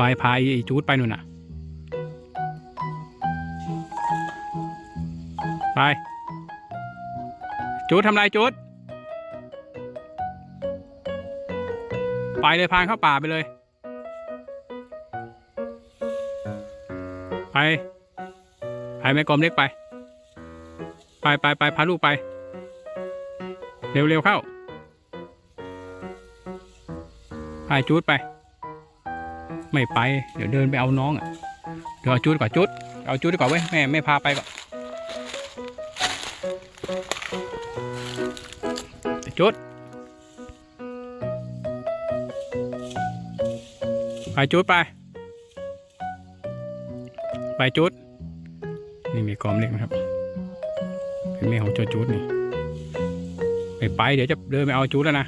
บายพายจูดไปนู่นน่ะ ไป จูดทำไรจูดไปเลยพานเข้าป่าไปเลย ไป ไปแม่กลมเล็กไป ไปไปไปพาลูกไป เร็วเร็วเข้าไปจูดไป ไม่ไป เดี๋ยวเดินไปเอาน้องอะ เดี๋ยวเอาจูดก่อนจูดเอาจูดดีกว่าเว้ยแม่ไม่พาไปก่อนจูดไปจูดไป ไปจูดนี่มีกอมเล็กนะครับ เป็นแม่ของโจจูดนี่ไม่ไปเดี๋ยวจะเดินไปเอาจูดแล้วนะ